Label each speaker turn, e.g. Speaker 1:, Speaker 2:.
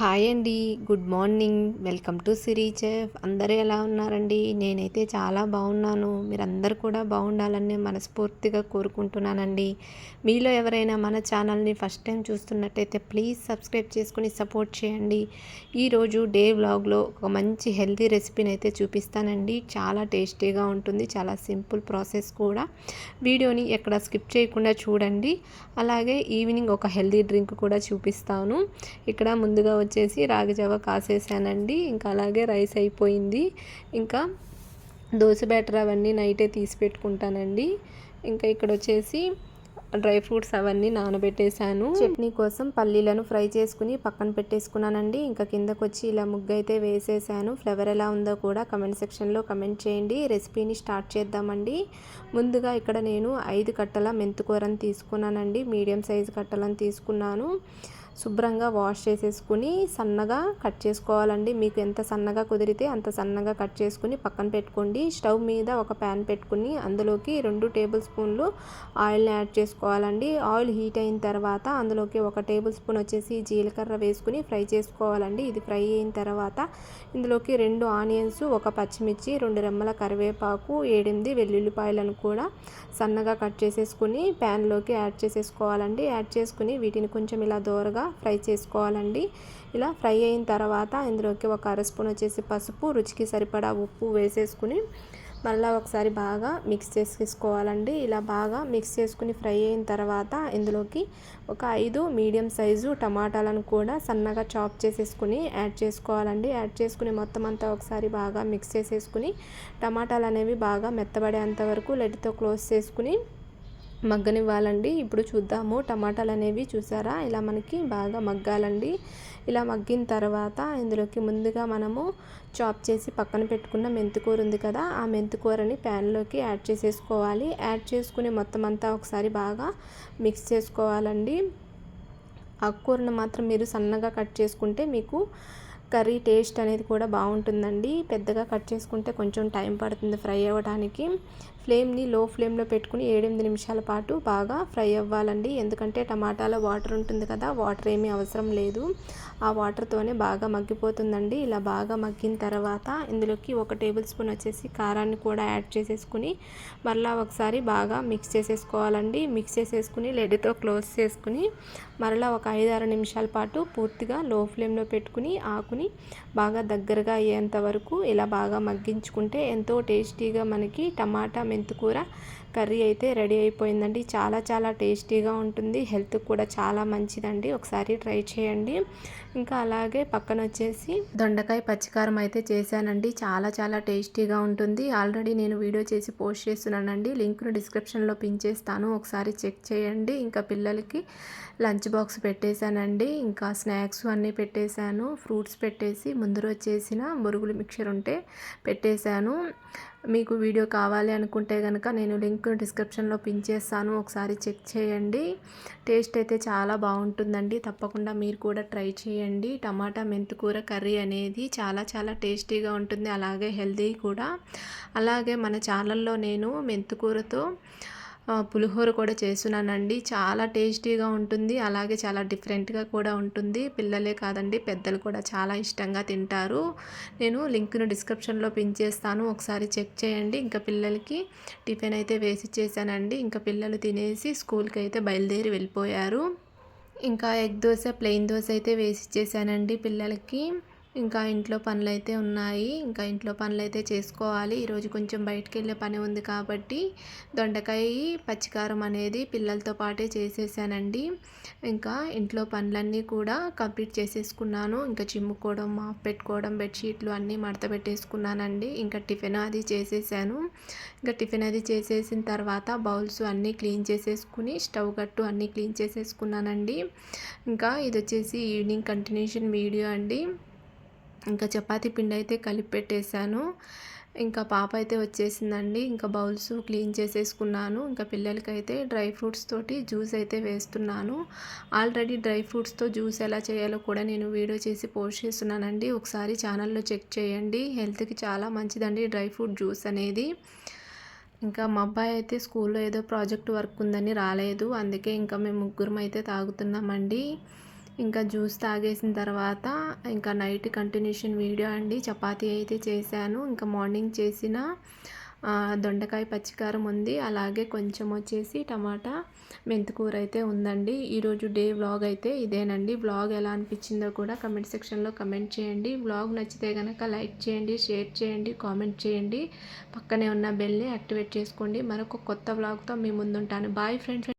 Speaker 1: Hi అండి. Good morning. Welcome to Siri chef. అందరూ ఎలా ఉన్నారండి? నేనైతే చాలా బాగున్నాను. మీరందరూ కూడా బాగుండాలని మనస్ఫూర్తిగా కోరుకుంటున్నానండి. మీలో ఎవరైనా మన ఛానల్ని ఫస్ట్ టైం చూస్తున్నట్టయితే ప్లీజ్ సబ్స్క్రైబ్ చేసుకుని సపోర్ట్ చేయండి. ఈరోజు డే వ్లాగ్లో ఒక మంచి హెల్తీ రెసిపీని అయితే చూపిస్తానండి. చాలా టేస్టీగా ఉంటుంది. చాలా సింపుల్ ప్రాసెస్ కూడా. వీడియోని ఎక్కడ స్కిప్ చేయకుండా చూడండి. అలాగే ఈవినింగ్ ఒక హెల్తీ డ్రింక్ కూడా చూపిస్తాను. ఇక్కడ ముందుగా వచ్చేసి రాగి జావ కాసేసానండి. ఇంకా అలాగే రైస్ అయిపోయింది. ఇంకా దోశ బ్యాటర్ అవన్నీ నైటే తీసి పెట్టుకుంటానండి. ఇంకా ఇక్కడ వచ్చేసి డ్రై ఫ్రూట్స్ అవన్నీ నానబెట్టేశాను. చట్నీ కోసం పల్లీలను ఫ్రై చేసుకుని పక్కన పెట్టేసుకున్నానండి. ఇంకా కిందకు వచ్చి ఇలా ముగ్గు అయితే వేసేసాను. ఫ్లేవర్ ఎలా ఉందో కూడా కమెంట్ సెక్షన్లో కమెంట్ చేయండి. రెసిపీని స్టార్ట్ చేద్దామండి. ముందుగా ఇక్కడ నేను ఐదు కట్టల మెంతుకూరని తీసుకున్నానండి. మీడియం సైజు కట్టలను తీసుకున్నాను. శుభ్రంగా వాష్ చేసేసుకుని సన్నగా కట్ చేసుకోవాలండి. మీకు ఎంత సన్నగా కుదిరితే అంత సన్నగా కట్ చేసుకుని పక్కన పెట్టుకోండి. స్టవ్ మీద ఒక ప్యాన్ పెట్టుకుని అందులోకి రెండు టేబుల్ స్పూన్లు ఆయిల్ని యాడ్ చేసుకోవాలండి. ఆయిల్ హీట్ అయిన తర్వాత అందులోకి ఒక టేబుల్ స్పూన్ వచ్చేసి జీలకర్ర వేసుకుని ఫ్రై చేసుకోవాలండి. ఇది ఫ్రై అయిన తర్వాత ఇందులోకి రెండు ఆనియన్స్ ఒక పచ్చిమిర్చి రెండు రెమ్మల కరివేపాకు ఏడెనిమిది వెల్లుల్లిపాయలను కూడా సన్నగా కట్ చేసేసుకుని ప్యాన్లోకి యాడ్ చేసేసుకోవాలండి. యాడ్ చేసుకుని వీటిని కొంచెం ఇలా దోరగా ఫ్రై చేసుకోవాలండి. ఇలా ఫ్రై అయిన తర్వాత ఇందులోకి ఒక అర స్పూన్ వచ్చేసి పసుపు రుచికి సరిపడా ఉప్పు వేసేసుకుని మళ్ళీ ఒకసారి బాగా మిక్స్ చేసేసుకోవాలండి ఇలా బాగా మిక్స్ చేసుకుని ఫ్రై అయిన తర్వాత ఇందులోకి ఒక ఐదు మీడియం సైజు టమాటాలను కూడా సన్నగా చాప్ చేసేసుకుని యాడ్ చేసుకోవాలండి. యాడ్ చేసుకుని మొత్తం అంతా ఒకసారి బాగా మిక్స్ చేసేసుకుని టమాటాలు అనేవి బాగా మెత్తబడేంత వరకు లెడ్తో క్లోజ్ చేసుకుని మగ్గనివ్వాలండి. ఇప్పుడు చూద్దాము. టమాటాలు అనేవి చూసారా? ఇలా మనకి బాగా మగ్గాలండి. ఇలా మగ్గిన తర్వాత ఇందులోకి ముందుగా మనము చాప్ చేసి పక్కన పెట్టుకున్న మెంతికూర ఉంది కదా ఆ మెంతికూరని ప్యాన్లోకి యాడ్ చేసేసుకోవాలి. యాడ్ చేసుకుని మొత్తం అంతా ఒకసారి బాగా మిక్స్ చేసుకోవాలండి. ఆకుకూరను మాత్రం మీరు సన్నగా కట్ చేసుకుంటే మీకు కర్రీ టేస్ట్ అనేది కూడా బాగుంటుందండి. పెద్దగా కట్ చేసుకుంటే కొంచెం టైం పడుతుంది ఫ్రై అవ్వడానికి ఫ్లేమ్ని లో ఫ్లేమ్లో పెట్టుకుని ఏడెనిమిది నిమిషాల పాటు బాగా ఫ్రై అవ్వాలండి. ఎందుకంటే టమాటాలో వాటర్ ఉంటుంది కదా వాటర్ ఏమీ అవసరం లేదు. ఆ వాటర్తోనే బాగా మగ్గిపోతుందండి. ఇలా బాగా మగ్గిన తర్వాత ఇందులోకి ఒక టేబుల్ స్పూన్ వచ్చేసి కారాన్ని కూడా యాడ్ చేసేసుకుని మరలా ఒకసారి బాగా మిక్స్ చేసేసుకోవాలండి. మిక్స్ చేసేసుకుని లెడ్తో క్లోజ్ చేసుకుని మరలా ఒక ఐదు ఆరు నిమిషాల పాటు పూర్తిగా లో ఫ్లేమ్లో పెట్టుకుని ఆకుని బాగా దగ్గరగా అయ్యేంత వరకు ఇలా బాగా మగ్గించుకుంటే ఎంతో టేస్టీగా మనకి టమాటా మెంతికూర కర్రీ అయితే రెడీ అయిపోయిందండి. చాలా చాలా టేస్టీగా ఉంటుంది. హెల్త్ కూడా చాలా మంచిదండి. ఒకసారి ట్రై చేయండి. ఇంకా అలాగే పక్కన వచ్చేసి దొండకాయ పచ్చికారం అయితే చేశానండి. చాలా చాలా టేస్టీగా ఉంటుంది. ఆల్రెడీ నేను వీడియో చేసి పోస్ట్ చేస్తున్నానండి. లింక్ను డిస్క్రిప్షన్లో పిన్ చేస్తాను. ఒకసారి చెక్ చేయండి. ఇంకా పిల్లలకి లంచ్ బాక్స్ పెట్టేశానండి. ఇంకా స్నాక్స్ అన్నీ పెట్టేశాను. ఫ్రూట్స్ పెట్టేసి ముందర వచ్చేసిన బొరుగులు మిక్చర్ ఉంటే పెట్టేశాను. మీకు వీడియో కావాలి అనుకుంటే కనుక నేను లింక్ డిస్క్రిప్షన్లో పిన్ చేస్తాను. ఒకసారి చెక్ చేయండి. టేస్ట్ అయితే చాలా బాగుంటుందండి. తప్పకుండా మీరు కూడా ట్రై చేయండి. టమాటా మెంతికూర కర్రీ అనేది చాలా చాలా టేస్టీగా ఉంటుంది. అలాగే హెల్తీ కూడా. అలాగే మన ఛానల్లో నేను మెంతికూరతో పులిహోర కూడా చేస్తున్నానండి. చాలా టేస్టీగా ఉంటుంది. అలాగే చాలా డిఫరెంట్గా కూడా ఉంటుంది. పిల్లలే కాదండి పెద్దలు కూడా చాలా ఇష్టంగా తింటారు. నేను లింక్ను డిస్క్రిప్షన్లో పిన్ చేస్తాను. ఒకసారి చెక్ చేయండి. ఇంకా పిల్లలకి టిఫిన్ అయితే వేసి చేశానండి. ఇంకా పిల్లలు తినేసి స్కూల్కి అయితే బయలుదేరి వెళ్ళిపోయారు. ఇంకా ఎగ్ దోశ ప్లెయిన్ దోశ అయితే వేసి చేశానండి పిల్లలకి. ఇంకా ఇంట్లో పనులు అయితే ఉన్నాయి. ఇంకా ఇంట్లో పనులు అయితే చేసుకోవాలి ఈరోజు కొంచెం బయటకు వెళ్ళే పని ఉంది కాబట్టి దొండకాయ పచ్చికారం అనేది పిల్లలతో పాటే చేసేసానండి. ఇంకా ఇంట్లో పనులన్నీ కూడా కంప్లీట్ చేసేసుకున్నాను. ఇంకా చిమ్ముకోవడం మాప్ పెట్టుకోవడం బెడ్షీట్లు అన్నీ మడత పెట్టేసుకున్నానండి. ఇంకా టిఫిన్ అది చేసేసాను. ఇంకా టిఫిన్ అది చేసేసిన తర్వాత బౌల్స్ అన్నీ క్లీన్ చేసేసుకుని స్టవ్ గట్టు అన్నీ క్లీన్ చేసేసుకున్నానండి. ఇంకా ఇది వచ్చేసి ఈవినింగ్ కంటిన్యూషన్ వీడియో అండి. ఇంకా చపాతీ పిండి అయితే కలిపి పెట్టేశాను ఇంకా పాప అయితే వచ్చేసిందండి. ఇంకా బౌల్స్ క్లీన్ చేసేసుకున్నాను. ఇంకా పిల్లలకైతే డ్రై ఫ్రూట్స్ తోటి జ్యూస్ అయితే వేస్తున్నాను. ఆల్రెడీ డ్రై ఫ్రూట్స్తో జ్యూస్ ఎలా చేయాలో కూడా నేను వీడియో చేసి పోస్ట్ చేస్తున్నానండి. ఒకసారి ఛానల్లో చెక్ చేయండి. హెల్త్కి చాలా మంచిదండి డ్రై ఫ్రూట్ జ్యూస్ అనేది. ఇంకా మా అబ్బాయి అయితే స్కూల్లో ఏదో ప్రాజెక్ట్ వర్క్ ఉందని రాలేదు. అందుకే ఇంకా మేము ముగ్గురం అయితే తాగుతున్నామండి. ఇంకా జ్యూస్ తాగేసిన తర్వాత ఇంకా నైట్ కంటిన్యూషన్ వీడియో అండి. చపాతీ అయితే చేశాను. ఇంకా మార్నింగ్ చేసిన దొండకాయ పచ్చికారం ఉంది. అలాగే కొంచెం వచ్చేసి టమాటా మెంతికూర అయితే ఉందండి. ఈరోజు డే వ్లాగ్ అయితే ఇదేనండి. వ్లాగ్ ఎలా అనిపించిందో కూడా కమెంట్ సెక్షన్లో కమెంట్ చేయండి. వ్లాగ్ నచ్చితే కనుక లైక్ చేయండి షేర్ చేయండి కామెంట్ చేయండి. పక్కనే ఉన్న బెల్ని యాక్టివేట్ చేసుకోండి. మరొక కొత్త వ్లాగ్తో మీ ముందుంటాను. Bye friends.